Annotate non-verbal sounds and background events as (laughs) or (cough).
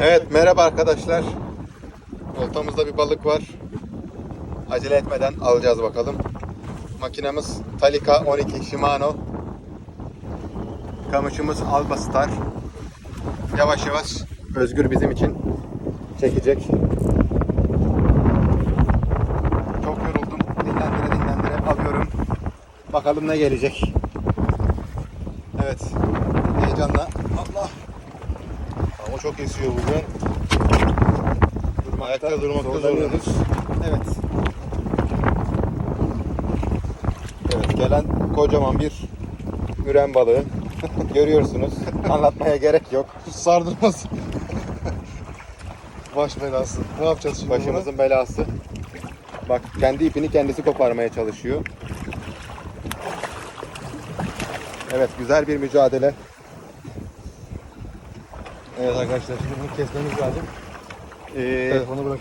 Evet merhaba arkadaşlar. Oltamızda bir balık var. Acele etmeden alacağız bakalım. Makinemiz Talika 12 Shimano. Kamışımız Alba Star. Yavaş yavaş Özgür bizim için çekecek. Çok yoruldum. Dinlendire dinlendire alıyorum. Bakalım ne gelecek. Evet. Heyecanla. Allah. Ama çok esiyor bugün. Ayakta durmakta zorlanıyoruz. Evet. Evet gelen kocaman bir müren balığı. (laughs) Görüyorsunuz. Anlatmaya gerek yok. Sardırmaz. (laughs) Baş belası. Ne yapacağız şimdi? Başımızın belası. Bak kendi ipini kendisi koparmaya çalışıyor. Evet güzel bir mücadele. Evet arkadaşlar şimdi bunu kesmemiz lazım. Ee, Telefonu bırak.